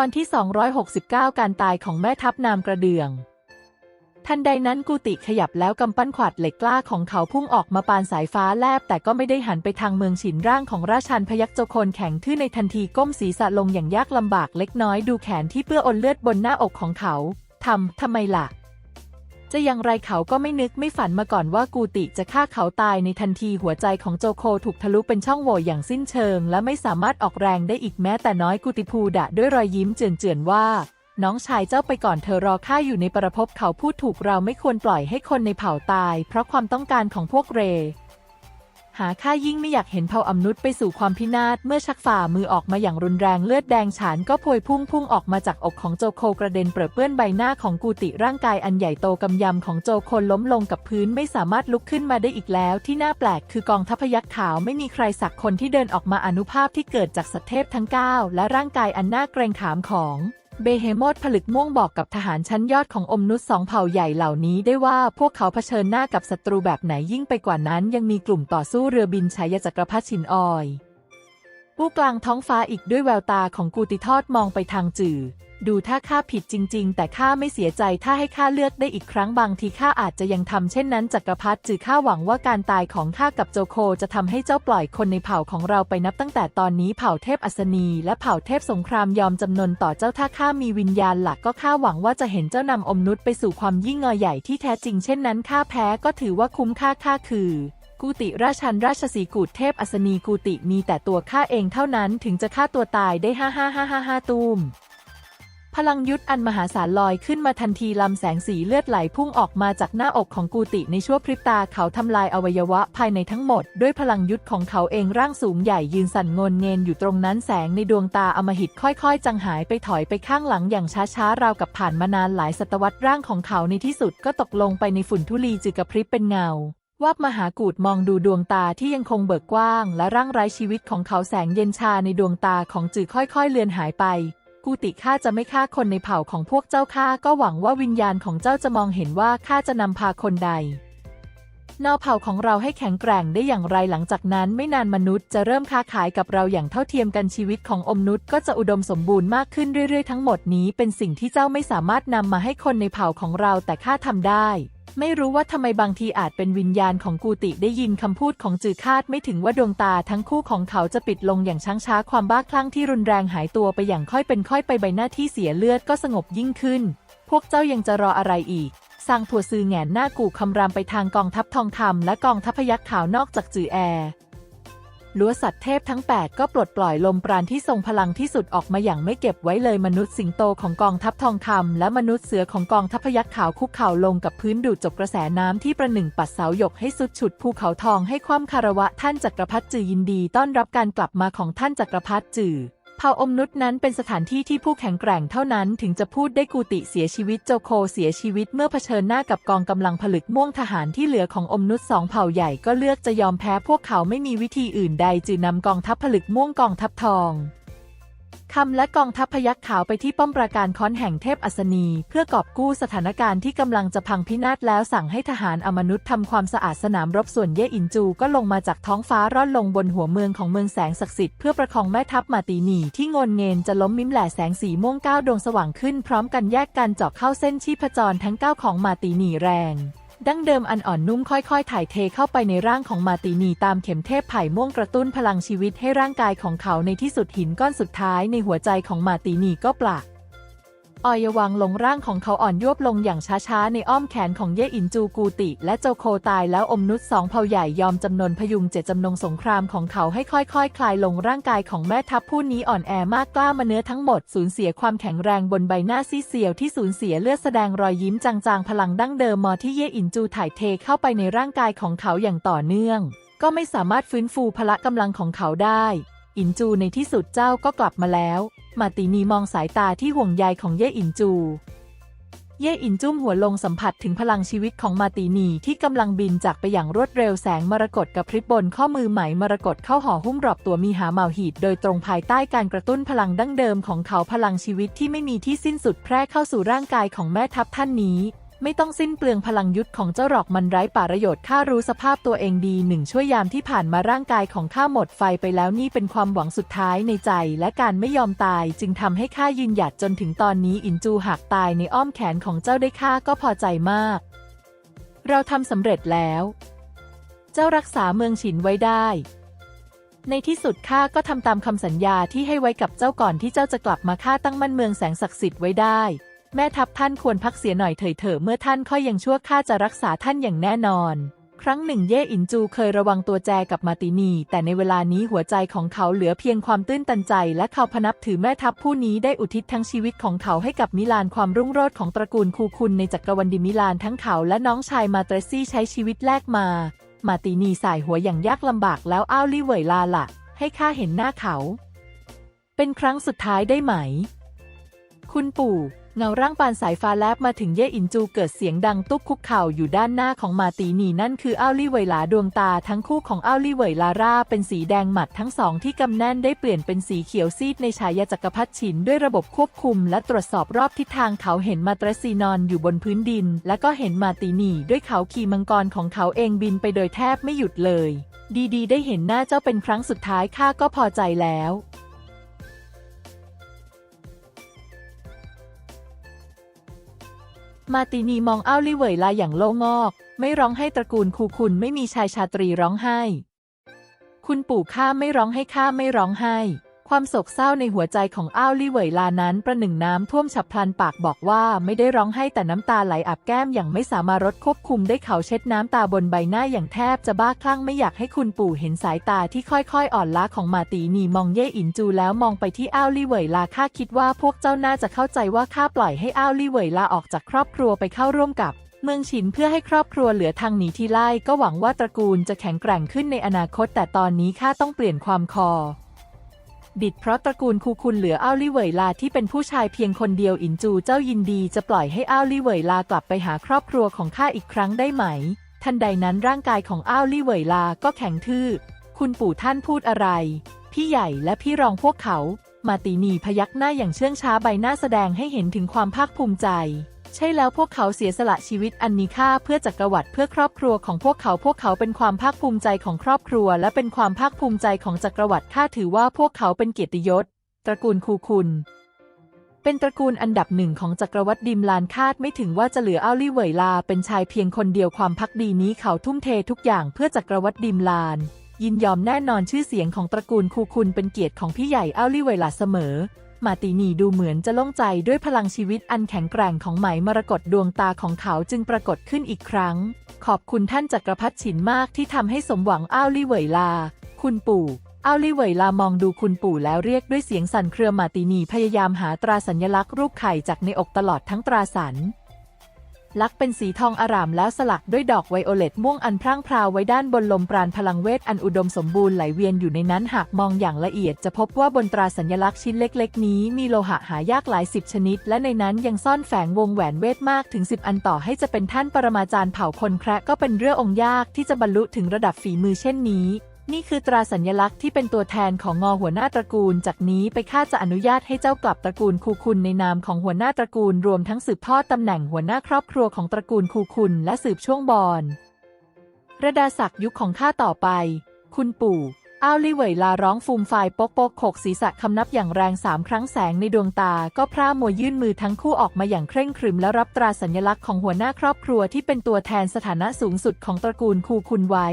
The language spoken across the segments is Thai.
ตอนที่ 269 การตายของแม่ทัพนามกระเดือง ทันใดนั้นกุติขยับแล้วกำปั้นขวัดเหล็กกล้าของเขาพุ่งออกมาปานสายฟ้าแลบ แต่ก็ไม่ได้หันไปทางเมืองฉินร่างของราชันพยักโจโคนแข็งทื่อในทันทีก้มศีรษะลงอย่างยากลำบากเล็กน้อยดูแขนที่เปื้อนอนเลือดบนหน้าอกของเขาทำทำไมล่ะ จะอย่างไรเขาก็ไม่นึกไม่ฝันมาก่อนว่ากูติจะฆ่าเขาตายในทันทีหัวใจของโจโคถูกทะลุเป็นช่องโหว่อย่างสิ้นเชิง และไม่สามารถออกแรงได้อีกแม้แต่น้อยกูติภูดะด้วยรอยยิ้มเจือนๆว่า น้องชายเจ้าไปก่อนเธอรอข้าอยู่ในประภพเขาพูดถูกเราไม่ควรปล่อยให้คนในเผ่าตาย เพราะความต้องการของพวกเร หาข้ายิ่งไม่อยากเห็นเผ่าอำนุษย์ไปสู่ความพินาศเมื่อชักฝ่ามือออกมาอย่างรุนแรงเลือดแดงฉานก็พวยพุ่งพุ่งออกมาจากอกของโจโคกระเด็นเปรอะเปื้อนใบหน้าของกูติร่างกายอันใหญ่โตกำยำของโจโคนล้มลงกับพื้นไม่สามารถลุกขึ้นมาได้อีกแล้ว ที่น่าแปลกคือกองทัพพยัคฆ์ขาวไม่มีใครสักคนที่เดินออกมาอนุภาพที่เกิดจากสัตเทพทั้ง 9 และร่างกายอันน่าเกรงขามของ เบเฮโมดผลึกม่วงบอกกับทหารชั้นยอดของอมนุษย์สองเผ่าใหญ่เหล่านี้ได้ว่าพวกเขาเผชิญหน้ากับศัตรูแบบไหนยิ่งไปกว่านั้นยังมีกลุ่มต่อสู้เรือบินชายจักรพรรดิชินออย ผู้กลางท้องฟ้าอีกด้วยแววตาของกูติทอดมองไปทางจื่อดูถ้าข้าผิดจริง ๆ แต่ข้าไม่เสียใจถ้าให้ข้าเลือกได้อีกครั้งบางทีข้าอาจจะยังทำเช่นนั้นจักรพรรดิจือข้าหวังว่าการตายของข้ากับโจโคจะทำให้เจ้าปล่อยคนในเผ่าของเราไปนับตั้งแต่ตอนนี้เผ่าเทพอัศนี และเผ่าเทพสงครามยอมจำนนต่อเจ้าถ้าข้ามีวิญญาณหลักก็ข้าหวังว่าจะเห็นเจ้านำอมนุษย์ไปสู่ความยิ่งงอใหญ่ที่แท้จริงเช่นนั้นข้าแพ้ก็ถือว่าคุ้มค่าข้าคือ กูติราชันราชสีกูดเทพอัศนีกูติมีแต่ตัวข้าเองเท่านั้นถึงจะฆ่าตัวตายได้ห้าห้าห้าห้าห้าตูมพลังยุทธอันมหาศาลลอยขึ้นมาทันทีลำแสงสีเลือดไหลพุ่งออกมาจากหน้าอกของกูติในชั่วพริบตาเขาทำลายอวัยวะภายในทั้งหมด ด้วยพลังยุทธของเขาเองร่างสูงใหญ่ยืนสั่นงนเงนอยู่ตรงนั้นแสงในดวงตาอมหิตค่อยๆ จังหายไปถอยไปข้างหลังอย่างช้าๆ ราวกับผ่านมานานหลายศตวรรษร่างของเขาในที่สุดก็ตกลงไปในฝุ่นทุลีจึกกระพริบเป็นเงา วาบมหากูดมองดูดวงตาที่ยังคงเบิกกว้าง และร่างไร้ชีวิตของเขาแสงเย็นชาในดวงตาของจือค่อยๆ เลือนหายไป กูติข้าจะไม่ฆ่าคนในเผ่าของพวกเจ้าข้าก็หวังว่าวิญญาณของเจ้าจะมองเห็นว่าข้าจะนำพาคนใดนอเผ่าของเราให้แข็งแกร่งได้อย่างไรหลังจากนั้นไม่นานมนุษย์จะเริ่มค้าขายกับเราอย่างเท่าเทียมกันชีวิตของอมนุษย์ก็จะอุดมสมบูรณ์มากขึ้นเรื่อยๆ ทั้งหมดนี้เป็นสิ่งที่เจ้าไม่สามารถนำมาให้คนในเผ่าของเราแต่ข้าทำได้ ไม่รู้ว่าทำไมบางทีอาจเป็นวิญญาณของกูติได้ยินคำพูดของจือคาดไม่ถึงว่าดวงตาทั้งคู่ของเขาจะปิดลงอย่างช้างช้าความบ้าคลั่งที่รุนแรงหายตัวไปอย่างค่อยเป็นค่อยไปใบหน้าที่เสียเลือดก็สงบยิ่งขึ้น พวกเจ้ายังจะรออะไรอีกสร้างถั่วซือแหงนหน้ากูคำรามไปทางกองทัพทองคำและกองทัพพยัคฆ์ขาว นอกจากจือแอร์ ลัวสัตว์เทพทั้ง 8 ก็ปลดปล่อยลมปราณที่ทรงพลังที่สุดออกมาอย่างไม่เก็บไว้เลยมนุษย์สิงโตของกองทัพทองคำและมนุษย์เสือของกองทัพพยัคฆ์ขาวคุกเข่าลงกับพื้นดูดจบกระแสน้ำที่ประหนึ่งปัดเสาหยกให้สุดฉุดภูเขาทองให้ความคารวะท่านจักรพรรดิจือยินดีต้อนรับการกลับมาของท่านจักรพรรดิจือ เผ่าอมนุษย์นั้นเป็นสถานที่ที่ผู้แข็งแกร่งเท่านั้นถึงจะพูดได้กูติเสียชีวิตโจโคเสียชีวิตเมื่อเผชิญหน้ากับกองกำลังผลึกม่วงทหารที่เหลือของอมนุษย์สองเผ่าใหญ่ก็เลือกจะยอมแพ้พวกเขาไม่มีวิธีอื่นใดจึงนำกองทัพผลึกม่วงกองทัพทอง คำและกองทัพพยัคฆ์ขาวไปที่ป้อมปราการค้อนแห่งเทพอัศนี เพื่อกอบกู้สถานการณ์ที่กำลังจะพังพินาศแล้วสั่งให้ทหารอมนุษย์ทำความสะอาดสนามรบส่วนเย่อินจูก็ลงมาจากท้องฟ้าร่อนลงบนหัวเมืองของเมืองแสงศักดิ์สิทธิ์เพื่อประคองแม่ทัพมาตีหนีที่งนเงินจะล้มมิมแหล่แสงสีม่วงก้าวดวงสว่างขึ้นพร้อมกันแยกกันเจาะเข้าเส้นชีพจรทั้งเก้าของมาตีหนีแรง ดั้งเดิมอันอ่อนนุ่มค่อยๆ ถ่ายเทเข้าไปในร่างของมาตินีตามเข็มเทพไผ่ม่วงกระตุ้นพลังชีวิตให้ร่างกายของเขาในที่สุดหินก้อนสุดท้ายในหัวใจของมาตินีก็ปลัก ออยวังลงร่างของเขาอ่อนยวบลงอย่างช้าๆ ในอ้อมแขนของเย่อินจูกูติ และโจโคตายแล้วอมนุษย์สองเผ่าใหญ่ยอมจำนนพยุงเจตจำนงสงครามของเขาให้ค่อยๆคคลายลงร่างกายของแม่ทัพผู้นี้อ่อนแอมากกล้ามาเนื้อทั้งหมดสูญเสียความแข็งแรงบนใบหน้าซีเซียวที่สูญเสียเลือดแสดงรอยยิ้มจางๆ พลังดั้งเดิมมอที่เย่อินจูถ่ายเทเข้าไปในร่างกายของเขาอย่างต่อเนื่อง ก็ไม่สามารถฟื้นฟูพละกำลังของเขาได้ อินจูในที่สุดเจ้าก็กลับมาแล้ว มาตินีมองสายตาที่ห่วงใยของเย่อินจู เย่อินจุ้มหัวลงสัมผัสถึงพลังชีวิตของมาตินีที่กำลังบินจากไปอย่างรวดเร็วแสงมรกตกับพริบบนข้อมือไหมมรกตเข้าห่อหุ้มรอบตัวมีหาเหมาหีดโดยตรงภายใต้การกระตุ้นพลังดั้งเดิมของเขาพลังชีวิตที่ไม่มีที่สิ้นสุดแพร่เข้าสู่ร่างกายของแม่ทัพท่านนี้ ไม่ต้องสิ้นเปลืองพลังยุทธของเจ้าหรอกมันไร้ประโยชน์ข้ารู้สภาพตัวเองดีหนึ่งช่วยยามที่ผ่านมาร่างกายของข้าหมดไฟไปแล้วนี่เป็นความหวังสุดท้ายในใจ และการไม่ยอมตาย จึงทำให้ข้ายืนหยัดจนถึงตอนนี้อินจูหากตายในอ้อมแขนของเจ้าได้ข้าก็พอใจมาก เราทำสำเร็จแล้ว เจ้ารักษาเมืองฉินไว้ได้ ในที่สุดข้าก็ทำตามคำสัญญาที่ให้ไว้กับเจ้าก่อนที่เจ้าจะกลับมาข้าตั้งมั่นเมืองแสงศักดิ์สิทธิ์ไว้ได้ แม่ทัพท่านควรพักเสียหน่อยเถิดเถอะเมื่อท่านค่อยยังชั่วข้าจะรักษาท่านอย่างแน่นอน ครั้งหนึ่งเย่อินจูเคยระวังตัวแจกับมาตินี แต่ในเวลานี้หัวใจของเขาเหลือเพียงความตื้นตันใจ และเขาพนับถือแม่ทัพผู้นี้ได้อุทิศทั้งชีวิตของเขาให้กับมิลานความรุ่งโรจน์ของตระกูลคูคุนในจักรวรรดิมิลานทั้งเขาและน้องชายมาเตรซี่ใช้ชีวิตแลกมา มาตินีสายหัวอย่างยากลำบากแล้วอ้าวลี่เหวยลาละให้ข้าเห็นหน้าเขา เป็นครั้งสุดท้ายได้ไหม คุณปู่ เงาร่างปานสายฟ้าแลบมาถึงเย่อินจูเกิดเสียงดังตุ๊บคุกเข่าอยู่ด้านหน้าของมาตีนีนั่นคืออ้าวลี่เวยลาดวงตาทั้งคู่ของอ้าวลี่เวยลาร่าเป็นสีแดงหมัดทั้งสองที่กำแน่นได้เปลี่ยนเป็นสีเขียวซีดในฉายาจักรพรรดิฉินด้วยระบบควบคุม และตรวจสอบรอบทิศทางเขาเห็นมาตรซีนอนอยู่บนพื้นดิน และก็เห็นมาตีนีด้วยเขาขี่มังกรของเขาเองบินไปโดยแทบไม่หยุดเลย ดีๆ ได้เห็นหน้าเจ้าเป็นครั้งสุดท้ายข้าก็พอใจแล้ว มาตินีมองอ้าวลี่เหวยลาอย่างโล่งอก ไม่ร้องให้ตระกูลคูคุณไม่มีชายชาตรีร้องไห้ คุณปู่ข้าไม่ร้องให้ข้าไม่ร้องไห้ ความโศกเศร้าในหัวใจของอ้าวลี่เหวยลานั้นประหนึ่งน้ำท่วมฉับพลันปากบอกว่าไม่ได้ร้องไห้แต่น้ำตาไหลอาบแก้มอย่างไม่สามารถรดควบคุมได้เขาเช็ดน้ำตาบนใบหน้าอย่างแทบจะบ้าคลั่งไม่อยากให้คุณปู่เห็นสายตาที่ค่อยๆ อ่อนล้าของมาตีนีมองเย่อินจูแล้วมองไปที่อ้าวลี่เหวยลาข้าคิดว่าพวกเจ้าน่าจะเข้าใจว่าข้าปล่อยให้อ้าวลี่เหวยลาออกจากครอบครัวไปเข้าร่วมกับเมืองฉินเพื่อให้ครอบครัวเหลือทางหนีที่ไล่ก็หวังว่าตระกูลจะแข็งแกร่งขึ้นในอนาคต แต่ตอนนี้ข้าต้องเปลี่ยนความคอ ดิดเพราะตระกูลคูคุณเหลืออ้าวลี่เหวยลาที่เป็นผู้ชายเพียงคนเดียวอินจูเจ้ายินดีจะปล่อยให้อ้าวลี่เหวยลากลับไปหาครอบครัวของข้าอีกครั้งได้ไหม ทันใดนั้นร่างกายของอ้าวลี่เหวยลาก็แข็งทื่อ คุณปู่ท่านพูดอะไร พี่ใหญ่และพี่รองพวกเขา มาตีนีพยักหน้าอย่างเชื่องช้าใบหน้าแสดงให้เห็นถึงความภาคภูมิใจ ใช่แล้วพวกเขาเสียสละชีวิตอันมีค่าเพื่อจักรวรรดิเพื่อครอบครัวของพวกเขาพวกเขาเป็นความภาคภูมิใจของครอบครัว และเป็นความภาคภูมิใจของจักรวรรดิข้าถือว่าพวกเขาเป็นเกียรติยศ ตระกูลคูคุณ เป็นตระกูลอันดับหนึ่งของจักรวรรดิดิมลานคาดไม่ถึงว่าจะเหลืออ้าวลี่เหวยลา เป็นชายเพียงคนเดียวความพักดีนี้เขาทุ่มเททุกอย่างเพื่อจักรวรรดิดิมลาน ยินยอมแน่นอนชื่อเสียงของตระกูลคูคุณเป็นเกียรติของพี่ใหญ่อ้าวลี่เหวยลาเสมอ มาตินีดูเหมือนจะโล่งใจด้วยพลังชีวิตอันแข็งแกร่งของไหมมรกตดวงตาของเขาจึงปรากฏขึ้นอีกครั้ง ขอบคุณท่านจักรพรรดิฉินมากที่ทำให้สมหวังอ้าวลี่เหวยลา คุณปู่อ้าวลี่เวยลามองดูคุณปู่แล้วเรียกด้วยเสียงสั่นเครือมาตินีพยายามหาตราสัญลักษณ์รูปไข่จากในอกตลอดทั้งตราสัญ ลักษ์เป็นสีทองอร่ามแล้วสลักด้วยดอกไวโอเลตม่วงอันพร่างพราวไว้ด้านบนลมปราณพลังเวทอันอุดมสมบูรณ์ไหลเวียนอยู่ในนั้นหากมองอย่างละเอียดจะพบว่าบนตราสัญลักษณ์ชิ้นเล็กๆ นี้มีโลหะหายากหลายสิบชนิด และในนั้นยังซ่อนแฝงวงแหวนเวทมากถึง 10 อันต่อให้จะเป็นท่านปรมาจารย์เผ่าคนแคระก็เป็นเรื่ององค์ยากที่จะบรรลุถึงระดับฝีมือเช่นนี้ นี่คือตราสัญลักษณ์ที่เป็นตัวแทนของงอหัวหน้าตระกูล จากนี้ไปข้าจะอนุญาตให้เจ้ากลับตระกูลคูคุณในนามของหัวหน้าตระกูลรวมทั้งสืบทอดตำแหน่งหัวหน้าครอบครัวของตระกูลคูคุณและสืบช่วงบอนระดาศักดิ์ยุคของข้าต่อไป คุณปู่ อ้าวลี่เหวยลาร้องฟูมฟายปกปกโขกศีรษะคำนับอย่างแรงสามครั้งแสงในดวงตา ก็พร่ามัวยื่นมือทั้งคู่ออกมาอย่างเคร่งครึมแล้วรับตราสัญลักษณ์ของหัวหน้าครอบครัวที่เป็นตัวแทนสถานะสูงสุดของตระกูลคูคุณไว้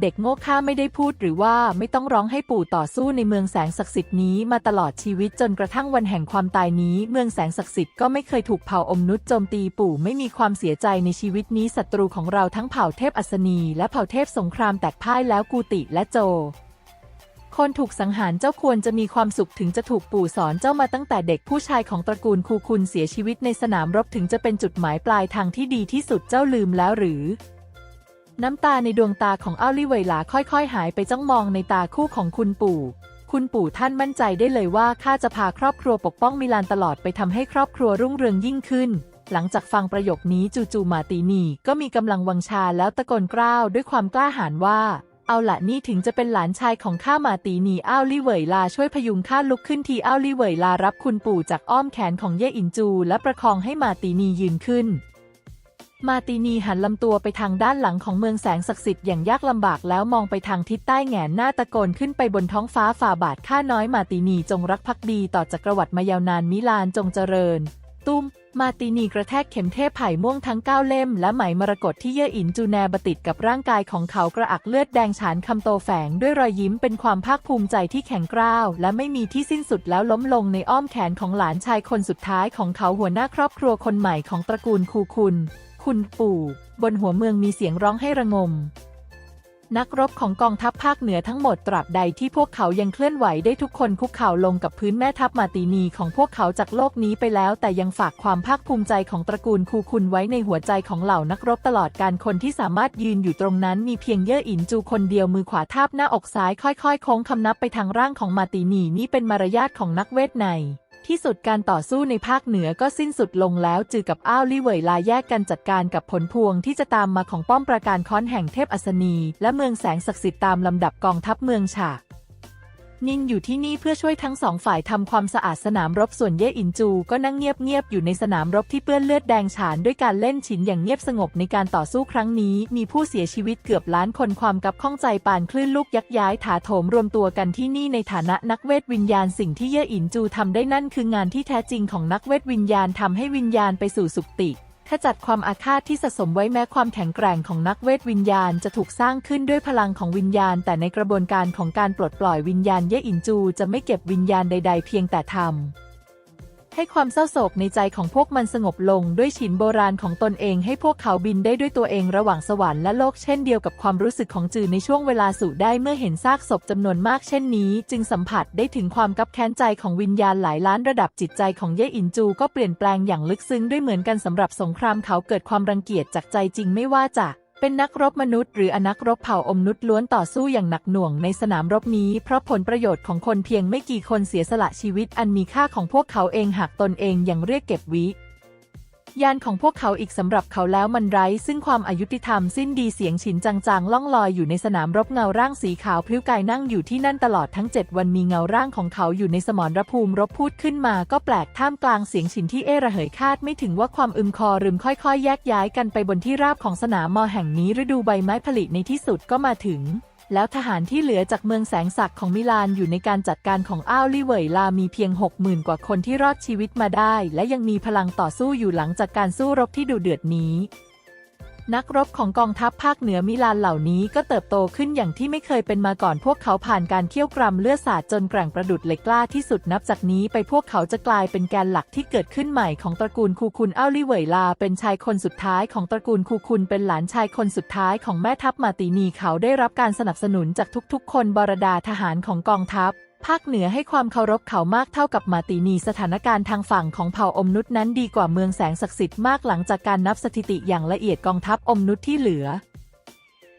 เด็กโง่ข้าไม่ได้พูดหรือว่าไม่ต้องร้องให้ปู่ต่อสู้ในเมืองแสงศักดิ์สิทธิ์นี้มาตลอดชีวิตจนกระทั่งวันแห่งความตายนี้ เมืองแสงศักดิ์สิทธิ์ก็ไม่เคยถูกเผ่าอมนุษย์โจมตีปู่ไม่มีความเสียใจในชีวิตนี้ศัตรูของเราทั้งเผ่าเทพอัศนี และเผ่าเทพสงครามแตกพ่ายแล้วกูติและโจ คนถูกสังหารเจ้าควรจะมีความสุขถึงจะถูกปู่สอนเจ้ามาตั้งแต่เด็กผู้ชายของตระกูลคูคุณเสียชีวิตในสนามรบถึงจะเป็นจุดหมายปลายทางที่ดีที่สุดเจ้าลืมแล้วหรือ น้ำตาในดวงตาของอ้าวลี่เวยหลาค่อยๆ หายไปจ้องมองในตาคู่ของคุณปู่คุณปู่ท่านมั่นใจได้เลยว่าข้าจะพาครอบครัวปกป้องมิลานตลอดไปทำให้ครอบครัวรุ่งเรืองยิ่งขึ้น หลังจากฟังประโยคนี้จู่ๆมาตีนีก็มีกำลังวังชาแล้วตะโกนกล้าวด้วยความกล้าหาญว่า เอาละนี่ถึงจะเป็นหลานชายของข้ามาตีนีอ้าวลี่เหวยลาช่วยพยุงข้าลุกขึ้นทีอ้าวลี่เหวยลารับคุณปู่จากอ้อมแขนของเย่อินจู และประคองให้มาตีนียืนขึ้น มาตินีหันลำตัวไปทางด้านหลังของเมืองแสงศักดิ์สิทธิ์อย่างยากลำบากแล้วมองไปทางทิศใต้แงนหน้าตะโกนขึ้นไปบนท้องฟ้าฝ่าบาทข้าน้อยมาตินีจงรักภักดีต่อจักรวรรดิมายาวนานมิลานจงเจริญ ตุ้ม มาตินีกระแทกเข็มเทพไผ่ม่วงทั้งเก้าเล่ม และไหมมรกตที่เยื่ออินจูแนบติดกับร่างกายของเขากระอักเลือดแดงฉานคำโตแฝงด้วยรอยยิ้มเป็นความภาคภูมิใจที่แข็งกร้าว และไม่มีที่สิ้นสุดแล้วล้มลงในอ้อมแขนของหลานชายคนสุดท้ายของเขาหัวหน้าครอบครัวคนใหม่ของตระกูลคูคุณ คุณปู่ บนหัวเมืองมีเสียงร้องให้ระงม นักรบของกองทัพภาคเหนือทั้งหมดตราบใดที่พวกเขายังเคลื่อนไหวได้ทุกคนคุกเข่าลงกับพื้นแม่ทัพมาตีนีของพวกเขาจากโลกนี้ไปแล้ว แต่ยังฝากความภาคภูมิใจของตระกูลคูคุณไว้ในหัวใจของเหล่านักรบตลอดการคนที่สามารถยืนอยู่ตรงนั้นมีเพียงเย่ออินจูคนเดียวมือขวาทาบหน้าอกซ้ายค่อยๆโค้งคำนับไปทางร่างของมาตีนีนี่เป็นมารยาทของนักเวทใน ที่สุดการต่อสู้ในภาคเหนือก็สิ้นสุดลงแล้วจือกับอ้าวลี่เวยลาแยกกันจัดการกับผลพวงที่จะตามมาของป้อมปราการค้อนแห่งเทพอัศนี และเมืองแสงศักดิ์สิทธิ์ตามลำดับกองทัพเมืองฉาก นินอยู่ที่นี่เพื่อช่วยทั้งสองฝ่ายทำความสะอาดสนามรบส่วนเย่อินจู ก็นั่งเงียบๆอยู่ในสนามรบที่เปื้อนเลือดแดงฉานด้วยการเล่นฉินอย่างเงียบสงบในการต่อสู้ครั้งนี้ มีผู้เสียชีวิตเกือบล้านคนความกับข้องใจปานคลื่นลูกยักย้ายถาโถมรวมตัวกันที่นี่ในฐานะนักเวทวิญญาณสิ่งที่เย่อินจูทำได้นั่นคืองานที่แท้จริงของนักเวทวิญญาณทำให้วิญญาณไปสู่สุคติ ขจัดความอาฆาตที่สะสมไว้แม้ความแข็งแกร่งของนักเวทวิญญาณจะถูกสร้างขึ้นด้วยพลังของวิญญาณ แต่ในกระบวนการของการปลดปล่อยวิญญาณเย่อินจู จะไม่เก็บวิญญาณใด ๆ เพียงแต่ทำ ให้ความเศร้าโศกในใจของพวกมันสงบลงด้วยฉินโบราณของตนเองให้พวกเขาบินได้ด้วยตัวเองระหว่างสวรรค์และโลกเช่นเดียวกับความรู้สึกของจือในช่วงเวลาสู่ได้เมื่อเห็นซากศพจำนวนมากเช่นนี้ จึงสัมผัสได้ถึงความกับแค้นใจของวิญญาณหลายล้านระดับจิตใจของเย่อินจูก็เปลี่ยนแปลงอย่างลึกซึ้งด้วยเหมือนกันสำหรับสงครามเขาเกิดความรังเกียจจากใจจริงไม่ว่าจะ เป็นนักรบมนุษย์หรืออนักรบเผ่าอมนุษย์ล้วนต่อสู้อย่างหนักหน่วงในสนามรบนี้ เพราะผลประโยชน์ของคนเพียงไม่กี่คนเสียสละชีวิตอันมีค่าของพวกเขาเองหากตนเองยังเรียกเก็บวิ ญาณของพวกเขาอีกสำหรับเขาแล้วมันไร้ ซึ่งความอายุติธรรมสิ้นดีเสียงฉินจางๆล่องลอยอยู่ในสนามรบเงาร่างสีขาวพลิ้วกายนั่งอยู่ที่นั่นตลอดทั้ง 7 วันมีเงาร่างของเขาอยู่ในสมรภูมิรบพูดขึ้นมาก็แปลกท่ามกลางเสียงฉินที่เอระเหยคาดไม่ถึงว่าความอึมคอรึมค่อยๆ แยกย้ายกันไปบนที่ราบของสนามมอแห่งนี้ฤดูใบไม้ผลิในที่สุดก็มาถึง แล้วทหารที่เหลือจากเมืองแสงสักของมิลานอยู่ในการจัดการของอ้าวลี่เวยลามีเพียง 60,000 กว่าคนที่รอดชีวิตมาได้ และยังมีพลังต่อสู้อยู่หลังจากการสู้รบที่ดุเดือดนี้ นักรบของกองทัพภาคเหนือมิลานเหล่านี้ก็เติบโตขึ้นอย่างที่ไม่เคยเป็นมาก่อนพวกเขาผ่านการเคี่ยวกรำเลือดสาดจนแกร่งประดุดเหล็กกล้าที่สุดนับจากนี้ไปพวกเขาจะกลายเป็นแกนหลักที่เกิดขึ้นใหม่ของตระกูลคูคุณอ้าวลี่เวยลา เป็นชายคนสุดท้ายของตระกูลคูคุณเป็นหลานชายคนสุดท้ายของแม่ทัพมาตีนีเขาได้รับการสนับสนุนจากทุกๆ คนบรดาทหารของกองทัพ ภาคเหนือให้ความเคารพเขามากเท่ากับมาตีนีสถานการณ์ทางฝั่งของเผ่าอมนุษย์นั้นดีกว่าเมืองแสงศักดิ์สิทธิ์มากหลังจากการนับสถิติอย่างละเอียดกองทัพอมนุษย์ที่เหลือ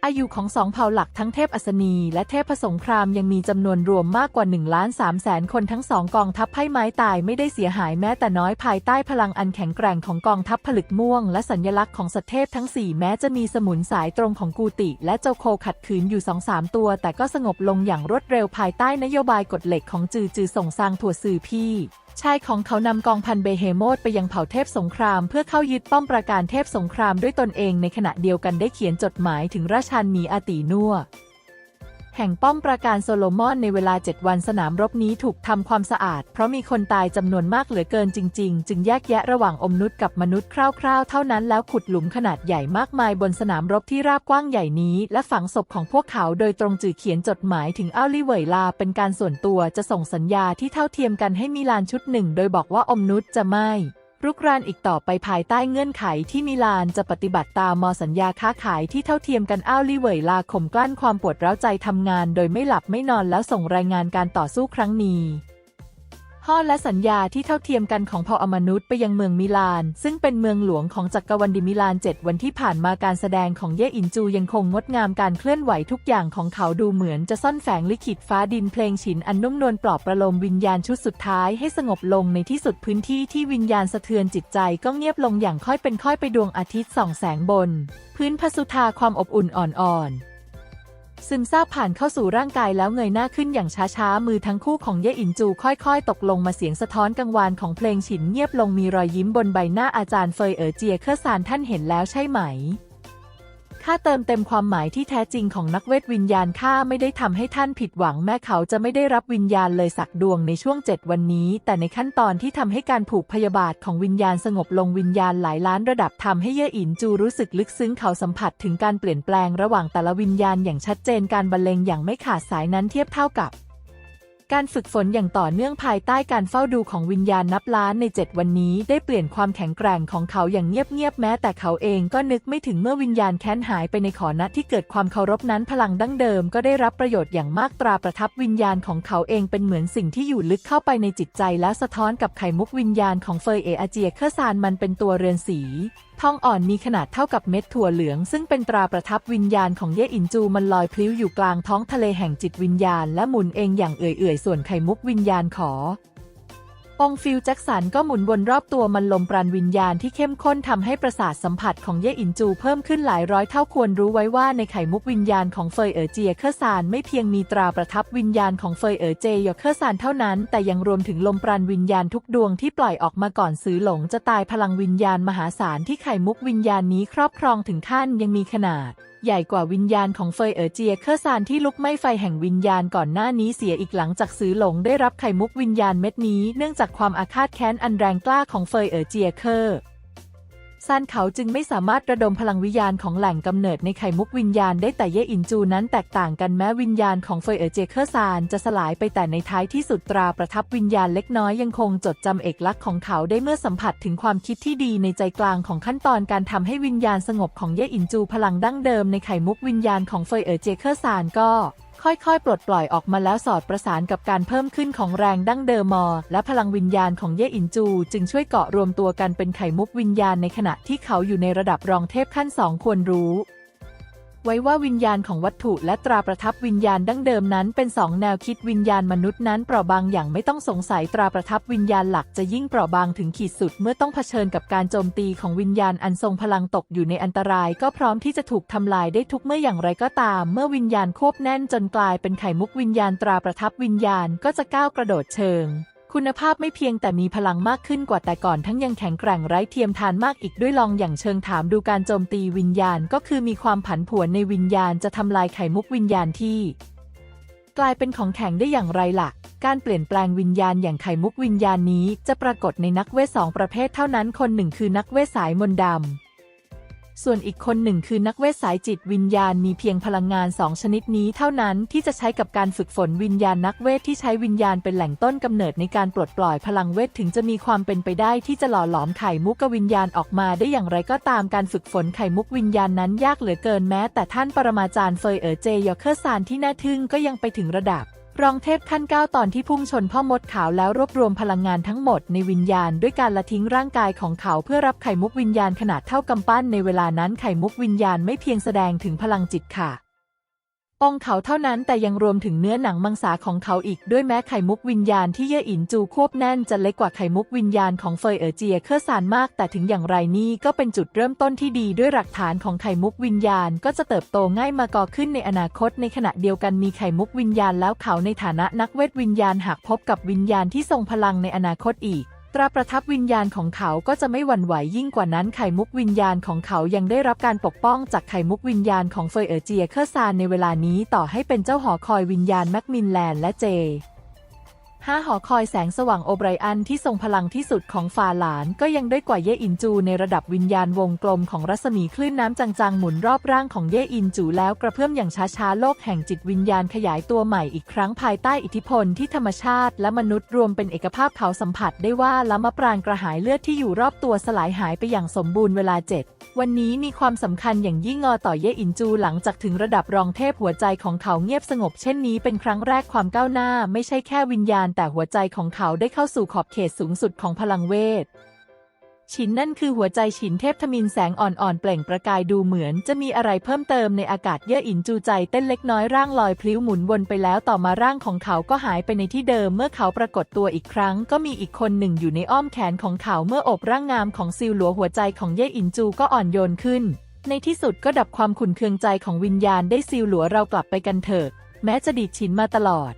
อายุของสองเผ่าหลักทั้งเทพอัศนีและเทพสงครามยังมีจำนวนรวมมากกว่า1ล้าน3แสนคนทั้งสองกองทัพไพ่ไม้ตายไม่ได้เสียหายแม้แต่น้อยภายใต้พลังอันแข็งแกร่งของกองทัพผลึกม่วงและสัญลักษณ์ของสัตเทพทั้ง 4 แม้จะมีสมุนสายตรงของกูติและเจ้าโคขัดขืนอยู่สองสามตัว แต่ก็สงบลงอย่างรวดเร็วภายใต้นโยบายกฎเหล็กของจือจือส่งซางถั่วสื่อพี่ ชายของเขานำกองพันเบเฮโมดไปยังเผ่าเทพสงคราม เพื่อเข้ายึดป้อมปราการเทพสงครามด้วยตนเองในขณะเดียวกันได้เขียนจดหมายถึงราชันหมีอาตีนัว แห่งป้อมปราการโซโลมอนในเวลา 7 วันสนามรบนี้ถูกทำความสะอาด เพราะมีคนตายจำนวนมากเหลือเกินจริง ๆ จึงแยกแยะระหว่างอมนุษย์กับมนุษย์คร่าวๆ เท่านั้นแล้วขุดหลุมขนาดใหญ่มากมายบนสนามรบที่ราบกว้างใหญ่นี้ และฝังศพของพวกเขาโดยตรงจือเขียนจดหมายถึงอ้าวลี่เหวยลาเป็นการส่วนตัวจะส่งสัญญาที่เท่าเทียมกันให้มิลานชุดหนึ่ง โดยบอกว่าอมนุษย์จะไม่ รุกรานอีกต่อไปภายใต้เงื่อนไขที่มิลานจะปฏิบัติตามมสัญญาค้าขายที่เท่าเทียมกันอ้าวลี่เวยลาข่มกลั้นความปวดร้าวใจทำงานโดยไม่หลับไม่นอนแล้วส่งรายงานการต่อสู้ครั้งนี้ ข้อและสัญญาที่เท่าเทียมกันของเผ่าอมนุษย์ไปยังเมืองมิลาน ซึ่งเป็นเมืองหลวงของจักรวรรดิมิลาน7วันที่ผ่านมาการแสดงของเย่อินจูยังคงงดงามการเคลื่อนไหวทุกอย่างของเขาดูเหมือนจะซ่อนแฝงลิขิตฟ้าดินเพลงฉินอันนุ่มนวลปลอบประโลมวิญญาณชุดสุดท้ายให้สงบลงในที่สุดพื้นที่ที่วิญญาณสะเทือนจิตใจก็เงียบลงอย่างค่อยเป็นค่อยไปดวงอาทิตย์ส่องแสงบน พื้นพสุธาความอบอุ่นอ่อนๆ ซึมซาบผ่านเข้าสู่ร่างกายแล้วเงยหน้าขึ้นอย่างช้าๆ มือทั้งคู่ของเย่อินจูค่อยๆ ตกลงมาเสียงสะท้อนกังวานของเพลงฉินเงียบลงมีรอยยิ้มบนใบหน้าอาจารย์เฟยเอ๋อเจียเคอร์ซานท่านเห็นแล้วใช่ไหม ข้าเติมเต็มความหมายที่แท้จริงของนักเวทวิญญาณข้าไม่ได้ทำให้ท่านผิดหวังแม้เขาจะไม่ได้รับวิญญาณเลยสักดวงในช่วงเจ็ดวันนี้ แต่ในขั้นตอนที่ทำให้การผูกพยาบาทของวิญญาณสงบลงวิญญาณหลายล้านระดับทำให้เย่อินจูรู้สึกลึกซึ้งเขาสัมผัสถึงการเปลี่ยนแปลงระหว่างแต่ละวิญญาณอย่างชัดเจนการบรรเลงอย่างไม่ขาดสายนั้นเทียบเท่ากับ การฝึกฝนอย่างต่อเนื่องภายใต้การเฝ้าดูของวิญญาณนับล้านในเจ็ดวันนี้ ได้เปลี่ยนความแข็งแกร่งของเขาอย่างเงียบๆแม้แต่เขาเองก็นึกไม่ถึงเมื่อวิญญาณแค้นหายไปในขอณะที่เกิดความเคารพนั้นพลังดั้งเดิมก็ได้รับประโยชน์อย่างมากตราประทับวิญญาณของเขาเองเป็นเหมือนสิ่งที่อยู่ลึกเข้าไปในจิตใจแล้วสะท้อนกับไข่มุกวิญญาณของเฟยเออาเจียเคอร์ซานมันเป็นตัวเรือนสี ทองอ่อนมีขนาดเท่ากับเม็ดถั่วเหลือง ซึ่งเป็นตราประทับวิญญาณของเย่อินจูมันลอยพลิ้วอยู่กลางท้องทะเลแห่งจิตวิญญาณและหมุนเองอย่างเอื่อยๆ ส่วนไข่มุกวิญญาณขอ องฟิลแจ็คสันก็หมุนวนรอบตัวมันลมปราณวิญญาณที่เข้มข้นทำให้ประสาทสัมผัสของเย่อินจูเพิ่มขึ้นหลายร้อยเท่าควรรู้ไว้ว่าในไข่มุกวิญญาณของเฟยเอ๋อเจียเคอร์ซานไม่เพียงมีตราประทับวิญญาณของเฟยเอ๋อเจยเคอร์ซานเท่านั้น แต่ยังรวมถึงลมปราณวิญญาณทุกดวงที่ปล่อยออกมาก่อนซื้อหลงจะตายพลังวิญญาณมหาศาลที่ไข่มุกวิญญาณนี้ครอบครองถึงขั้นยังมีขนาด ใหญ่กว่าวิญญาณของเฟยเอ๋อเจียเคอร์ซานที่ลุกไหม้ไฟแห่งวิญญาณก่อนหน้านี้เสียอีกหลังจากซื้อหลงได้รับไข่มุกวิญญาณเม็ดนี้ เนื่องจากความอาฆาตแค้นอันแรงกล้าของเฟยเอ๋อเจียเคอร์ ซานเขาจึงไม่สามารถระดมพลังวิญญาณของแหล่งกำเนิดในไข่มุกวิญญาณได้แต่เย่อินจูนั้นแตกต่างกันแม้วิญญาณของเฟยเอ๋อเจเคอร์ซานจะสลายไปแต่ในท้ายที่สุดตราประทับวิญญาณเล็กน้อยยังคงจดจำเอกลักษณ์ของเขาได้เมื่อสัมผัสถึงความคิดที่ดีในใจกลางของขั้นตอนการทำให้วิญญาณสงบของเย่อินจูพลังดั้งเดิมในไข่มุกวิญญาณของเฟยเอ๋อเจเคอร์ซานก็ ค่อยๆ ปลดปล่อยออกมาแล้วสอดประสานกับการเพิ่มขึ้นของแรงดั้งเดิมมอ และพลังวิญญาณของเย่อินจู จึงช่วยเกาะรวมตัวกันเป็นไข่มุกวิญญาณในขณะที่เขาอยู่ในระดับรองเทพขั้นสองควรรู้ ไว้ว่าวิญญาณของวัตถุและตราประทับวิญญาณดั้งเดิมนั้นเป็นสองแนวคิดวิญญาณมนุษย์นั้นเปราะบางอย่างไม่ต้องสงสัยตราประทับวิญญาณหลักจะยิ่งเปราะบางถึงขีดสุด เมื่อต้องเผชิญกับการโจมตีของวิญญาณอันทรงพลังตกอยู่ในอันตราย ก็พร้อมที่จะถูกทำลายได้ทุกเมื่ออย่างไรก็ตาม เมื่อวิญญาณควบแน่นจนกลายเป็นไข่มุกวิญญาณตราประทับวิญญาณก็จะก้าวกระโดดเชิง คุณภาพไม่เพียงแต่มีพลังมากขึ้นกว่าแต่ก่อนทั้งยังแข็งแกร่งไร้เทียมทานมากอีกด้วยลองอย่างเชิงถามดูการโจมตีวิญญาณก็คือมีความผันผวนในวิญญาณจะทำลายไข่มุกวิญญาณที่ กลายเป็นของแข็งได้อย่างไรล่ะ การเปลี่ยนแปลงวิญญาณอย่างไข่มุกวิญญาณนี้จะปรากฏในนักเวทสองประเภทเท่านั้นคนหนึ่งคือนักเวทสายมนต์ดำ ส่วนอีกคนหนึ่งคือนักเวทสายจิตวิญญาณมีเพียงพลังงานสองชนิดนี้เท่านั้นที่จะใช้กับการฝึกฝนวิญญาณนักเวทที่ใช้วิญญาณเป็นแหล่งต้นกำเนิดในการปลดปล่อยพลังเวทถึงจะมีความเป็นไปได้ที่จะหล่อหลอมไข่มุกวิญญาณออกมาได้อย่างไรก็ตามการฝึกฝนไข่มุกวิญญาณนั้นยากเหลือเกินแม้ แต่ท่านปรมาจารย์เฟยเอ๋อเจยอเคอร์ซานที่น่าทึ่งก็ยังไปถึงระดับ รองเทพขั้นเก้าตอนที่พุ่งชนพ่อมดขาวแล้วรวบรวมพลังงานทั้งหมดในวิญญาณด้วยการละทิ้งร่างกายของเขาเพื่อรับไข่มุกวิญญาณขนาดเท่ากำปั้นในเวลานั้นไข่มุกวิญญาณไม่เพียงแสดงถึงพลังจิตค่ะ องเขาเท่านั้นแต่ยังรวมถึงเนื้อหนังมังสาของเขาอีกด้วยแม้ไข่มุกวิญญาณที่เย่อินจูควบแน่นจะเล็กกว่าไข่มุกวิญญาณของเฟยเอ๋อเจียเคอร์ซานมาก แต่ถึงอย่างไรนี่ก็เป็นจุดเริ่มต้นที่ดีด้วยหลักฐานของไข่มุกวิญญาณ ก็จะเติบโตง่ายมาก่อขึ้นในอนาคตในขณะเดียวกันมีไข่มุกวิญญาณแล้วเขาในฐานะนักเวทวิญญาณหากพบกับวิญญาณที่ทรงพลังในอนาคตอีก ตราประทับวิญญาณของเขาก็จะไม่หวั่นไหวยิ่งกว่านั้นไข่มุกวิญญาณของเขายังได้รับการปกป้องจากไข่มุกวิญญาณของเฟยเออเจียเคอร์ซานในเวลานี้ต่อให้เป็นเจ้าหอคอยวิญญาณแม็กมินแลนและเจ ห้าหอคอยแสงสว่างโอไบรอันที่ทรงพลังที่สุดของฟาหลานก็ยังได้กว่าเย่อินจูในระดับวิญญาณวงกลมของรัศมีคลื่นน้ำจางๆ หมุนรอบร่างของเย่อินจูแล้วกระเพื่อมอย่างช้าๆ โลกแห่งจิตวิญญาณขยายตัวใหม่อีกครั้งภายใต้อิทธิพลที่ธรรมชาติ และมนุษย์รวมเป็นเอกภาพเขาสัมผัสได้ว่าละมะปรางกระหายเลือดที่อยู่รอบตัวสลายหายไปอย่างสมบูรณ์เวลาเจ็ด วันนี้มีความสำคัญอย่างยิ่งงอต่อเย่อินจูหลังจากถึงระดับรองเทพหัวใจของเขาเงียบสงบเช่นนี้เป็นครั้งแรกความก้าวหน้า ไม่ใช่แค่วิญญาณแต่หัวใจของเขาได้เข้าสู่ขอบเขตสูงสุดของพลังเวท ฉินนั่นคือหัวใจฉินเทพทมินแสงอ่อนๆเปล่งประกายดูเหมือน จะมีอะไรเพิ่มเติมในอากาศเย่อินจูใจเต้นเล็กน้อยร่างลอยพลิ้วหมุนวนไปแล้วต่อมาร่างของเขาก็หายไปในที่เดิม เมื่อเขาปรากฏตัวอีกครั้ง ก็มีอีกคนหนึ่งอยู่ในอ้อมแขนของเขาเมื่ออบร่างงามของซิลหลัวหัวใจของเย่อินจูก็อ่อนโยนขึ้น ในที่สุดก็ดับความขุ่นเคืองใจของวิญญาณได้ซีลหลัวเรากลับไปกันเถอะแม้จะดีดฉินมาตลอด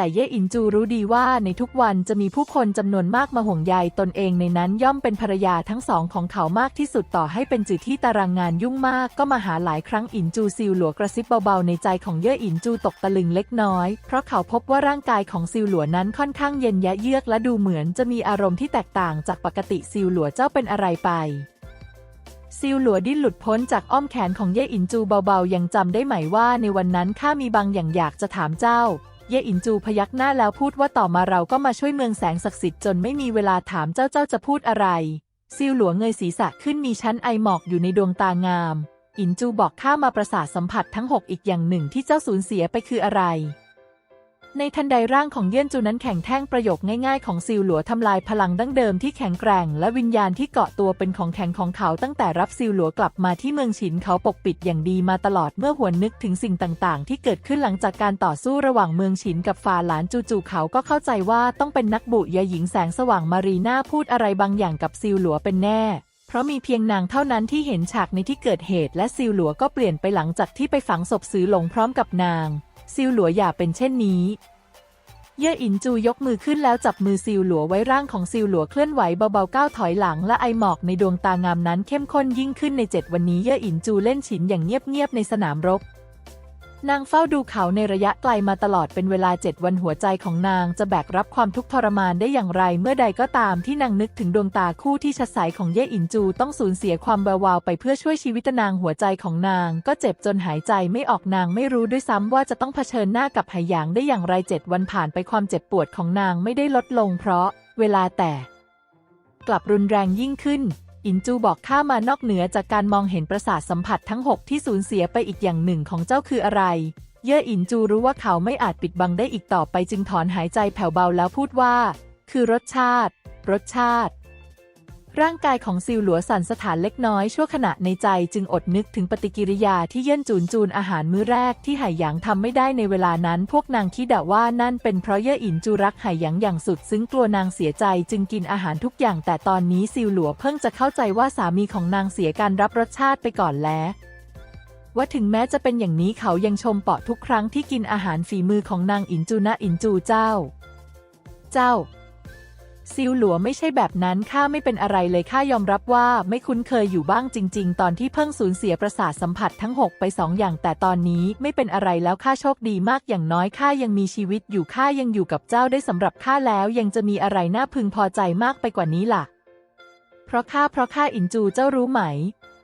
แต่เย่อินจูรู้ดีว่าในทุกวันจะมีผู้คนจำนวนมากมาห่วงใยตนเองในนั้นย่อมเป็นภรรยาทั้งสองของเขามากที่สุดต่อให้เป็นจืดที่ตารางงานยุ่งมากก็มาหาหลายครั้งอินจูซิลหลัวกระซิบเบาๆในใจของเย่อินจูตกตะลึงเล็กน้อย เพราะเขาพบว่าร่างกายของซิลหลัวนั้นค่อนข้างเย็นยะเยือกและดูเหมือนจะมีอารมณ์ที่แตกต่างจากปกติซิลหลัวเจ้าเป็นอะไรไปซิลหลัวดิ้นหลุดพ้นจากอ้อมแขนของเย่อินจูเบาๆ ยังจำได้ไหมว่าในวันนั้นข้ามีบางอย่างอยากจะถามเจ้า เย่อินจูพยักหน้าแล้วพูดว่าต่อมาเราก็มาช่วยเมืองแสงศักดิ์สิทธิ์จนไม่มีเวลาถามเจ้าเจ้าจะพูดอะไร ซิลหลัวเงยศีรษะขึ้นมีชั้นไอหมอกอยู่ในดวงตางาม อินจูบอกข้ามาประสาทสัมผัสทั้งหกอีกอย่างหนึ่งที่เจ้าสูญเสียไปคืออะไร ในทันใดร่างของเยี่ยนจูนั้นแข็งแท่งประโยคง่ายๆของซิลหลัวทำลายพลังดั้งเดิมที่แข็งแกร่ง และวิญญาณที่เกาะตัวเป็นของแข็งของเขาตั้งแต่รับซิลหลัวกลับมาที่เมืองฉินเขาปกปิดอย่างดีมาตลอดเมื่อหวนนึกถึงสิ่งต่างๆ ที่เกิดขึ้นหลังจากการต่อสู้ระหว่างเมืองฉินกับฟาหลานจู่ๆเขาก็เข้าใจว่าต้องเป็นนักบุยาหญิงแสงสว่างมารีน่าพูดอะไรบางอย่างกับซิลหลัวเป็นแน่เพราะมีเพียงนางเท่านั้นที่เห็นฉากในที่เกิดเหตุและซิลหลัวก็เปลี่ยนไปหลังจากที่ไปฝังศพซื้อหลงพร้อมกับนาง ซิลหลัวอย่าเป็นเช่นนี้เย่อินจูยกมือขึ้นแล้วจับมือซิลหลัวไว้ร่างของซิลหลัวเคลื่อนไหวเบาๆก้าวถอยหลังและไอหมอกในดวงตางามนั้นเข้มข้นยิ่งขึ้นในเจ็ดวันนี้เย่อินจูเล่นฉินอย่างเงียบๆในสนามรบ นางเฝ้าดูเขาในระยะไกลมาตลอดเป็นเวลาเจ็ดวันหัวใจของนางจะแบกรับความทุกข์ทรมานได้อย่างไร เมื่อใดก็ตามที่นางนึกถึงดวงตาคู่ที่ชัดใสของเย่อินจูต้องสูญเสียความแวววาวไปเพื่อช่วยชีวิตนางหัวใจของนาง ก็เจ็บจนหายใจไม่ออกนางไม่รู้ด้วยซ้ำว่าจะต้องเผชิญหน้ากับไหหยางได้อย่างไรเจ็ดวันผ่านไปความเจ็บปวดของนางไม่ได้ลดลงเพราะเวลาแต่ กลับรุนแรงยิ่งขึ้น อินจูบอกข้ามานอกเหนือจากการมองเห็นประสาทสัมผัสทั้งหกที่สูญเสียไปอีกอย่างหนึ่งของเจ้าคืออะไร เย่ออินจูรู้ว่าเขาไม่อาจปิดบังได้อีกต่อไปจึงถอนหายใจแผ่วเบาแล้วพูดว่า คือรสชาติ รสชาติ ร่างกายของซิลหลัวสั่นสถานเล็กน้อยชั่วขณะในใจจึงอดนึกถึงปฏิกิริยาที่เยื่นจูนจูนอาหารมื้อแรกที่ไหหยางทำไม่ได้ในเวลานั้น พวกนางคิดอะว่านั่นเป็นเพราะเย่ออินจูรักไหหยางอย่างสุด ซึ่งกลัวนางเสียใจจึงกินอาหารทุกอย่าง แต่ตอนนี้ซิลหลัวเพิ่งจะเข้าใจว่าสามีของนางเสียการรับรสชาติไปก่อนแล้วว่าถึงแม้จะเป็นอย่างนี้เขายังชมเปาะทุกครั้งที่กินอาหารฝีมือของนางอินจูนะอินจูเจ้า เจ้า ซิลหลัวไม่ใช่แบบนั้นข้าไม่เป็นอะไรเลยข้ายอมรับว่าไม่คุ้นเคยอยู่บ้างจริง ๆ ตอนที่เพิ่งสูญเสียประสาทสัมผัสทั้ง 6 ไปสองอย่าง แต่ตอนนี้ไม่เป็นอะไรแล้วข้าโชคดีมากอย่างน้อยข้ายังมีชีวิตอยู่ข้ายังอยู่กับเจ้าได้สำหรับข้าแล้วยังจะมีอะไรน่าพึงพอใจมากไปกว่านี้ล่ะ เพราะข้าเพราะข้าอินจูเจ้ารู้ไหม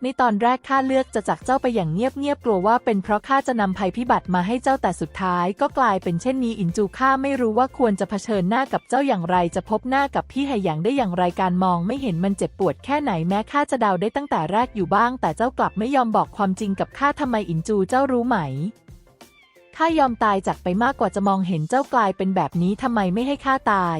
ในตอนแรกข้าเลือกจะจากเจ้าไปอย่างเงียบๆกลัวว่าเป็นเพราะข้าจะนำภัยพิบัติมาให้เจ้าแต่สุดท้าย ก็กลายเป็นเช่นนี้อินจูข้าไม่รู้ว่าควรจะเผชิญหน้ากับเจ้าอย่างไร จะพบหน้ากับพี่ไหหยางได้อย่างไรการมองไม่เห็นมันเจ็บปวดแค่ไหนแม้ข้าจะเดาได้ตั้งแต่แรกอยู่บ้าง แต่เจ้ากลับไม่ยอมบอกความจริงกับข้าทำไมอินจูเจ้ารู้ไหมข้ายอมตายจากไปมากกว่าจะมองเห็นเจ้ากลายเป็นแบบนี้ทำไมไม่ให้ข้าตาย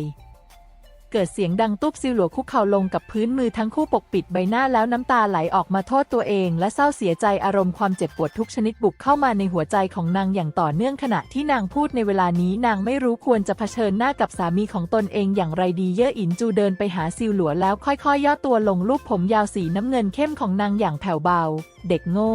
เกิดเสียงดังตุ๊บซิลหลัวคุกเข่าลงกับพื้นมือทั้งคู่ปกปิดใบหน้าแล้วน้ำตาไหลออกมาโทษตัวเอง และเศร้าเสียใจอารมณ์ความเจ็บปวดทุกชนิดบุกเข้ามาในหัวใจของนางอย่างต่อเนื่องขณะที่นางพูดในเวลานี้นางไม่รู้ควรจะเผชิญหน้ากับสามีของตนเองอย่างไรดีเย่ออินจูเดินไปหาซิลหลัวแล้วค่อยๆ ย่อตัวลงลูบผมยาวสีน้ำเงินเข้มของนางอย่างแผ่วเบา เด็กโง่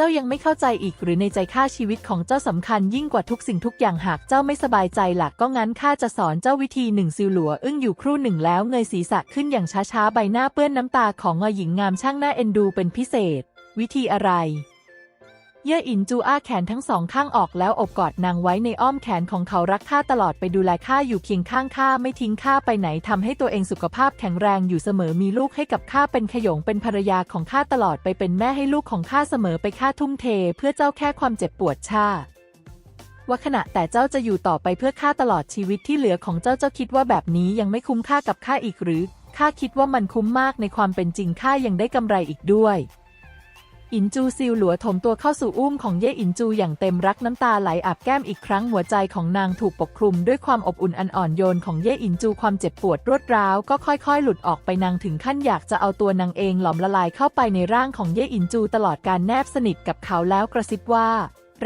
เจ้ายังไม่เข้าใจอีกหรือในใจข้าชีวิตของเจ้าสำคัญยิ่งกว่าทุกสิ่งทุกอย่างหากเจ้าไม่สบายใจหลักก็งั้นข้าจะสอนเจ้าวิธีหนึ่งซิลหลัวอึ้งอยู่ครู่หนึ่งแล้วเงยศีรษะขึ้นอย่างช้าๆใบหน้าเปื้อนน้ำตาของงหญิงงามช่างหน้าเอ็นดูเป็นพิเศษ วิธีอะไร เย่ออินจูอ้าแขนทั้งสองข้างออกแล้วอบกอดนางไว้ในอ้อมแขนของเขารักข้าตลอดไปดูแลข้าอยู่เคียงข้างข้าไม่ทิ้งข้าไปไหนทำให้ตัวเองสุขภาพแข็งแรงอยู่เสมอมีลูกให้กับข้าเป็นขยงเป็นภรรยาของข้าตลอดไปเป็นแม่ให้ลูกของข้าเสมอไปข้าทุ่มเท เพื่อเจ้าแค่ความเจ็บปวดชาว่าขณะแต่เจ้าจะอยู่ต่อไปเพื่อข้าตลอดชีวิตที่เหลือของเจ้าเจ้าคิดว่าแบบนี้ยังไม่คุ้มค่ากับข้าอีกหรือข้าคิดว่ามันคุ้มมากในความเป็นจริงข้ายังได้กำไรอีกด้วย อินจูซิลหลัวถมตัวเข้าสู่อุ้มของเย่อินจูอย่างเต็มรักน้ำตาไหลอาบแก้มอีกครั้งหัวใจของนางถูกปกคลุมด้วยความอบอุ่นอันอ่อนโยนของเย่อินจูความเจ็บปวดรวดร้าวก็ค่อยๆ หลุดออกไปนางถึงขั้นอยากจะเอาตัวนางเองหลอมละลายเข้าไปในร่างของเย่อินจูตลอดการแนบสนิทกับเขาแล้วกระซิบว่า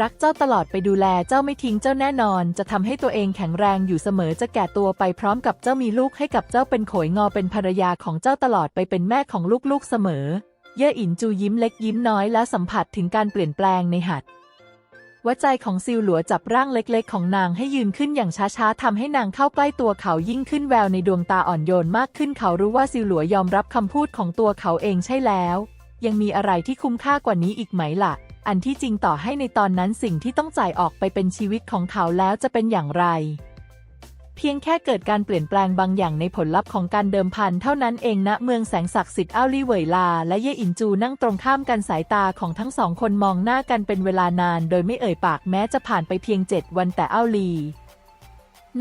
รักเจ้าตลอดไปดูแลเจ้าไม่ทิ้งเจ้าแน่นอน จะทำให้ตัวเองแข็งแรงอยู่เสมอจะแก่ตัวไปพร้อมกับเจ้ามีลูกให้กับเจ้าเป็นโขยงอเป็นภรรยาของเจ้าตลอดไปเป็นแม่ของลูกๆเสมอ เย่ออินจูยิ้มเล็กยิ้มน้อยแล้วสัมผัสถึงการเปลี่ยนแปลงในหัดหัวใจของซิวหลัวจับร่างเล็กๆ ของนางให้ยืนขึ้นอย่างช้าๆทำให้นางเข้าใกล้ตัวเขายิ่งขึ้นแววในดวงตาอ่อนโยนมากขึ้นเขารู้ว่าซิวหลัวยอมรับคำพูดของตัวเขาเองใช่แล้ว ยังมีอะไรที่คุ้มค่ากว่านี้อีกไหมล่ะ อันที่จริงต่อให้ในตอนนั้นสิ่งที่ต้องจ่ายออกไปเป็นชีวิตของเขาแล้วจะเป็นอย่างไร เพียงแค่เกิดการเปลี่ยนแปลงบางอย่างในผลลัพธ์ของการเดิมพันเท่านั้นเองณเมืองแสงศักดิ์สิทธิ์อ้าวลี่เหวยลา และเย่อินจูนั่งตรงข้ามกันสายตาของทั้งสองคนมองหน้ากันเป็นเวลานาน โดยไม่เอ่ยปากแม้จะผ่านไปเพียงเจ็ดวันแต่อ้าวลี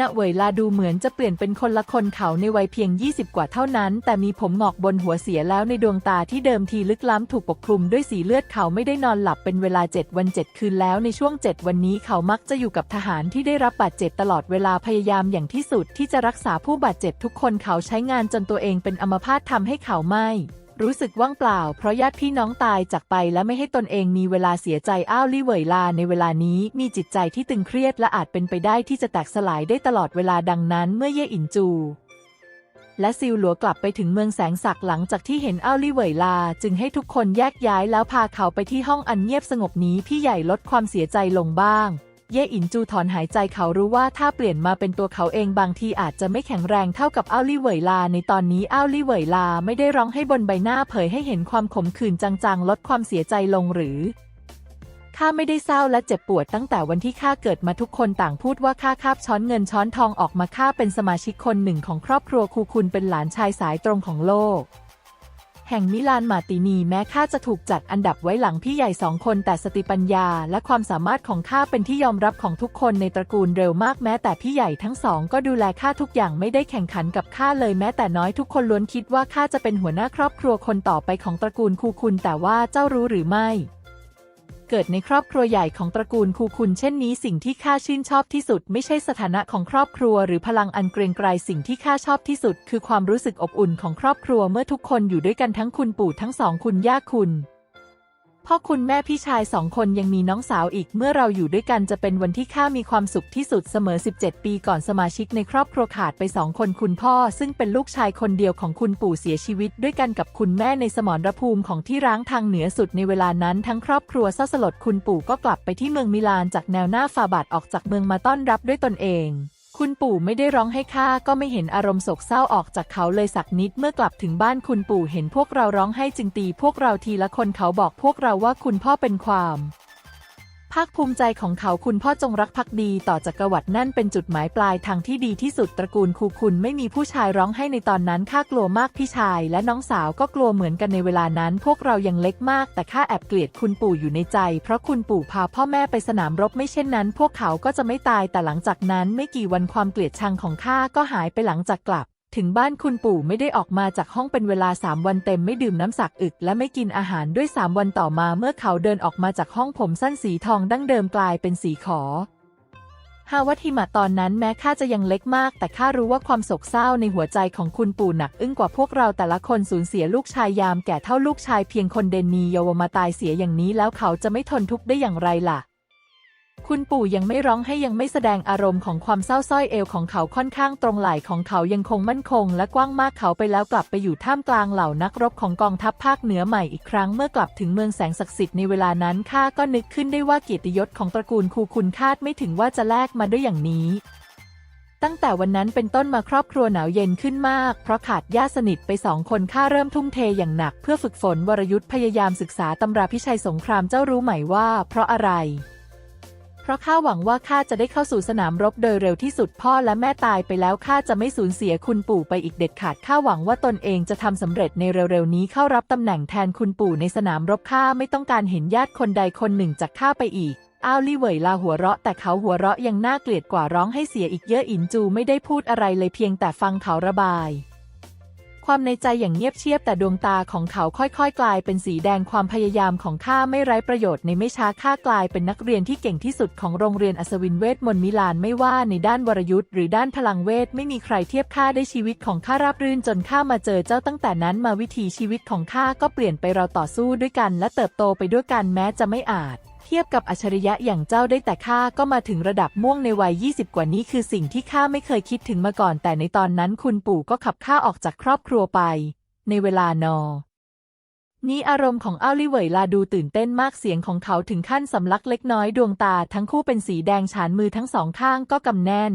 ณเวยลาดูเหมือนจะเปลี่ยนเป็นคนละคนเขาในวัยเพียง 20 กว่าเท่านั้น แต่มีผมหงอกบนหัวเสียแล้วในดวงตาที่เดิมทีลึกล้ำถูกปกคลุมด้วยสีเลือดเขาไม่ได้นอนหลับเป็นเวลา 7 วัน 7 คืนแล้วในช่วง 7 วันนี้เขามักจะอยู่กับทหารที่ได้รับบาดเจ็บตลอดเวลาพยายามอย่างที่สุดที่จะรักษาผู้บาดเจ็บทุกคนเขาใช้งานจนตัวเองเป็นอัมพาตทำให้เขาไม่ รู้สึกว่างเปล่า เพราะญาติพี่น้องตายจากไปและไม่ให้ตนเองมีเวลาเสียใจอ้าวลี่เหวยลาในเวลานี้มีจิตใจที่ตึงเครียดและอาจเป็นไปได้ที่จะแตกสลายได้ตลอดเวลาดังนั้นเมื่อเย่อินจู และซิลหลัวกลับไปถึงเมืองแสงสักหลังจากที่เห็นอ้าวลี่เหวยลา จึงให้ทุกคนแยกย้ายแล้วพาเขาไปที่ห้องอันเงียบสงบนี้พี่ใหญ่ลดความเสียใจลงบ้าง เย่อินจูถอนหายใจเขารู้ว่าถ้าเปลี่ยนมาเป็นตัวเขาเองบางทีอาจจะไม่แข็งแรงเท่ากับอ้าวลี่เหวยลา ในตอนนี้อ้าวลี่เหวยลาไม่ได้ร้องให้บนใบหน้าเผยให้เห็นความขมขื่นจางๆ ลดความเสียใจลงหรือข้าไม่ได้เศร้าและเจ็บปวดตั้งแต่วันที่ข้าเกิดมาทุกคนต่างพูดว่าข้าคาบช้อนเงินช้อนทองออกมาข้าเป็นสมาชิกคนหนึ่งของครอบครัวคูคุณเป็นหลานชายสายตรงของโลก แห่งมิลานมาตินีแม้ข้าจะถูกจัดอันดับไว้หลังพี่ใหญ่สองคนแต่สติปัญญาและความสามารถของข้าเป็นที่ยอมรับของทุกคนในตระกูลเร็วมากแม้แต่พี่ใหญ่ทั้งสองก็ดูแลข้าทุกอย่างไม่ได้แข่งขันกับข้าเลยแม้แต่น้อยทุกคนล้วนคิดว่าข้าจะเป็นหัวหน้าครอบครัวคนต่อไปของตระกูลคูคุณแต่ว่าเจ้ารู้หรือไม่ เกิดในครอบครัวใหญ่ของตระกูลคูคุณเช่นนี้สิ่งที่ข้าชื่นชอบที่สุด ไม่ใช่สถานะของครอบครัว หรือพลังอันเกรงไกรสิ่งที่ข้าชอบที่สุด คือความรู้สึกอบอุ่นของครอบครัวเมื่อทุกคนอยู่ด้วยกันทั้งคุณปู่ทั้งสองคุณย่าคุณ พ่อคุณแม่พี่ชายสองคนยังมีน้องสาวอีก เมื่อเราอยู่ด้วยกันจะเป็นวันที่ข้ามีความสุขที่สุดเสมอ 17 ปีก่อนสมาชิกในครอบครัวขาดไปสองคนคุณพ่อ ซึ่งเป็นลูกชายคนเดียวของคุณปู่เสียชีวิต ด้วยกันกับคุณแม่ในสมรภูมิของที่ร้างทางเหนือสุดในเวลานั้นทั้งครอบครัวเศร้าสลดคุณปู่ก็กลับไปที่เมืองมิลานจากแนวหน้าฟาบาทออกจากเมืองมาต้อนรับด้วยตนเอง คุณปู่ไม่ได้ร้องให้ข้าก็ไม่เห็นอารมณ์โศกเศร้าออกจากเขาเลยสักนิดเมื่อกลับถึงบ้านคุณปู่เห็นพวกเราร้องให้จึงตีพวกเราทีละคนเขาบอกพวกเราว่าคุณพ่อเป็นความ ภาคภูมิใจของเขาคุณพ่อจงรักภักดีต่อจักรวรรดินั่นเป็นจุดหมายปลายทางที่ดีที่สุดตระกูลคูคุณไม่มีผู้ชายร้องให้ในตอนนั้นข้ากลัวมากพี่ชาย และน้องสาวก็กลัวเหมือนกันในเวลานั้น พวกเรายังเล็กมาก แต่ข้าแอบเกลียดคุณปู่อยู่ในใจ เพราะคุณปู่พาพ่อแม่ไปสนามรบไม่เช่นนั้น พวกเขาก็จะไม่ตายแต่หลังจากนั้นไม่กี่วันความเกลียดชังของข้าก็หายไปหลังจากกลับ ถึงบ้านคุณปู่ไม่ได้ออกมาจากห้องเป็นเวลาสามวันเต็มไม่ดื่มน้ำสักอึก และไม่กินอาหารด้วยสามวันต่อมาเมื่อเขาเดินออกมาจากห้องผมสั้นสีทองดั้งเดิมกลายเป็นสีขอฮาวัติมะตอนนั้นแม้ข้าจะยังเล็กมาก แต่ข้ารู้ว่าความโศกเศร้าในหัวใจของคุณปู่หนักอึ้งกว่าพวกเราแต่ละคนสูญเสียลูกชายยามแก่เท่าลูกชายเพียงคนเดนนีเยาวมาตายเสียอย่างนี้แล้วเขาจะไม่ทนทุกข์ได้อย่างไรล่ะ คุณปู่ยังไม่ร้องให้ยังไม่แสดงอารมณ์ของความเศร้าส้อยเอวของเขาค่อนข้างตรงไหลของเขายังคงมั่นคง และกว้างมากเขาไปแล้วกลับไปอยู่ท่ามกลางเหล่านักรบของกองทัพภาคเหนือใหม่อีกครั้งเมื่อกลับถึงเมืองแสงศักดิ์สิทธิ์ในเวลานั้นข้าก็นึกขึ้นได้ว่าเกียรติยศของตระกูลคูคุณคาดไม่ถึงว่าจะแลกมาด้วยอย่างนี้ตั้งแต่วันนั้นเป็นต้นมาครอบครัวหนาวเย็นขึ้นมาก เพราะขาดญาติสนิทไปสองคนข้าเริ่มทุ่มเทอย่างหนัก เพื่อฝึกฝนวรยุทธ์พยายามศึกษาตำราพิชัยสงครามเจ้ารู้ไหมว่า เพราะอะไร เพราะข้าหวังว่าข้าจะได้เข้าสู่สนามรบโดยเร็วที่สุดพ่อและแม่ตายไปแล้วข้าจะไม่สูญเสียคุณปู่ไปอีกเด็ดขาดข้าหวังว่าตนเองจะทำสำเร็จในเร็วๆนี้เข้ารับตำแหน่งแทนคุณปู่ในสนามรบข้าไม่ต้องการเห็นญาติคนใดคนหนึ่งจากข้าไปอีกอ้าวลี่เหวยลาหัวเราะแต่เขาหัวเราะยังน่าเกลียดกว่าร้องให้เสียอีกเยอะอินจูไม่ได้พูดอะไรเลยเพียงแต่ฟังเขาระบาย ความในใจอย่างเงียบเชียบแต่ดวงตาของเขาค่อยๆ กลายเป็นสีแดงความพยายามของข้าไม่ไร้ประโยชน์ในไม่ช้าข้ากลายเป็นนักเรียนที่เก่งที่สุดของโรงเรียนอัศวินเวทมนต์มิลานไม่ว่าในด้านวรยุทธ์หรือด้านพลังเวทไม่มีใครเทียบข้าได้ชีวิตของข้าราบรื่นจนข้ามาเจอเจ้าตั้งแต่นั้นมาวิถีชีวิตของข้าก็เปลี่ยนไปเราต่อสู้ด้วยกัน และเติบโตไปด้วยกันแม้จะไม่อาจ ทียบกับอัจฉริยะอย่างเจ้าได้แต่ข้าก็มาถึงระดับม่วงในวัย 20 กว่านี้คือสิ่งที่ข้าไม่เคยคิดถึงมาก่อน แต่ในตอนนั้นคุณปู่ก็ขับข้าออกจากครอบครัวไป ในเวลานอ นี่อารมณ์ของอ้าวลี่เหวยลาดูตื่นเต้นมากเสียงของเขาถึงขั้นสำลักเล็กน้อยดวงตาทั้งคู่เป็นสีแดงฉานมือทั้งสองข้างก็กำแน่น